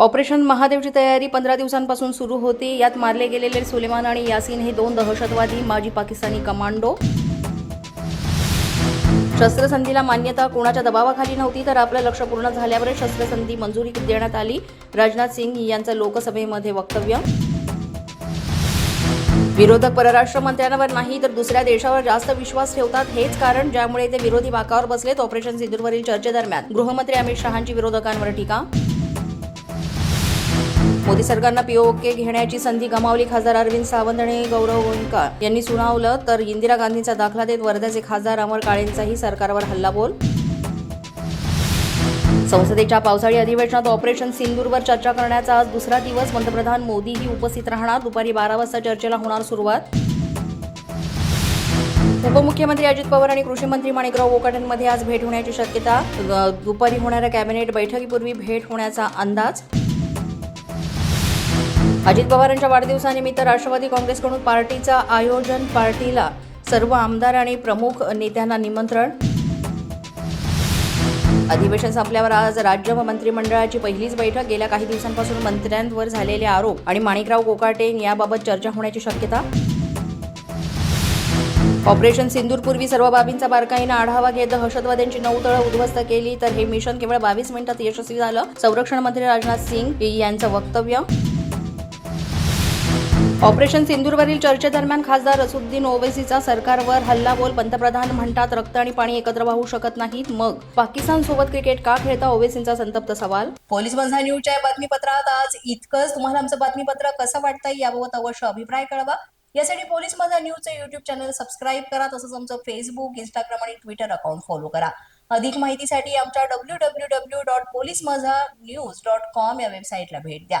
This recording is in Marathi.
ऑपरेशन महादेवची तयारी पंधरा दिवसांपासून सुरू होती. यात मारले गेलेले सुलेमान आणि यासीन हे दोन दहशतवादी माजी पाकिस्तानी कमांडो. शस्त्रसंधीला मान्यता कोणाच्या दबावाखाली नव्हती तर आपलं लक्ष पूर्ण झाल्यावर शस्त्रसंधी मंजुरी देण्यात आली. राजनाथ सिंग यांचं लोकसभेमध्ये वक्तव्य. विरोधक परराष्ट्र मंत्र्यांवर नाही तर दुसऱ्या देशावर जास्त विश्वास ठेवतात. हेच कारण ज्यामुळे ते विरोधी बाकावर बसलेत ऑपरेशन सिंधूरवरील चर्चेदरम्यान. गृहमंत्री अमित शहांची विरोधकांवर टीका. मोदी सरकारनं पीओके घेण्याची संधी गमावली. खासदार अरविंद सावंत आणि गौरव गोयंका यांनी सुनावलं तर इंदिरा गांधींचा दाखला देत वर्ध्याचे खासदार अमर काळेंचाही सरकारवर हल्लाबोल. संसदेच्या पावसाळी अधिवेशनात ऑपरेशन सिंदूरवर चर्चा करण्याचा आज दुसरा दिवस. पंतप्रधान मोदीही उपस्थित राहणार. दुपारी बारा वाजता चर्चेला होणार सुरुवात. उपमुख्यमंत्री अजित पवार आणि कृषी मंत्री माणिकराव कोकाटेंमध्ये आज भेट होण्याची शक्यता. दुपारी होणाऱ्या कॅबिनेट बैठकीपूर्वी भेट होण्याचा अंदाज. अजित पवारांच्या वाढदिवसानिमित्त राष्ट्रवादी काँग्रेसकडून पार्टीचा आयोजन पार्टीला सर्व आमदार आणि प्रमुख नेत्यांना निमंत्रण. अधिवेशन संपल्यावर आज राज्य व मंत्रिमंडळाची पहिलीच बैठक. गेल्या काही दिवसांपासून मंत्र्यांवर झालेले आरोप आणि माणिकराव कोकाटे याबाबत चर्चा होण्याची शक्यता. ऑपरेशन सिंदूरपूर्वी सर्व बाबींचा बारकाईनं आढावा घेत दहशतवाद्यांची नऊ तळं उद्ध्वस्त केली तर हे मिशन केवळ बावीस मिनिटात यशस्वी झालं. संरक्षण मंत्री राजनाथ सिंग यांचं वक्तव्य. ऑपरेशन सिंदूरवरील चर्चेदरम्यान खासदार असुद्दीन ओवेसीचा सरकारवर हल्लाबोल. पंतप्रधान म्हणतात रक्त आणि पाणी एकत्र वाहू शकत नाहीत. मग पाकिस्तान सोबत क्रिकेट का खेळता ओवेसींचा संतप्त सवाल? पोलीस बंधा न्यूजच्या बातमीपत्रात. आज इतकंच. तुम्हाला आमचं बातमीपत्र कसं वाटतंय याबाबत अवश्य अभिप्राय कळवा. यासाठी पोलीस माझा न्यूजचं युट्यूब चॅनल सबस्क्राईब करा. तसंच आमचं फेसबुक इंस्टाग्राम आणि ट्विटर अकाउंट फॉलो करा. अधिक माहितीसाठी आमच्या W W W dot police Majha news dot com या वेबसाईटला भेट द्या.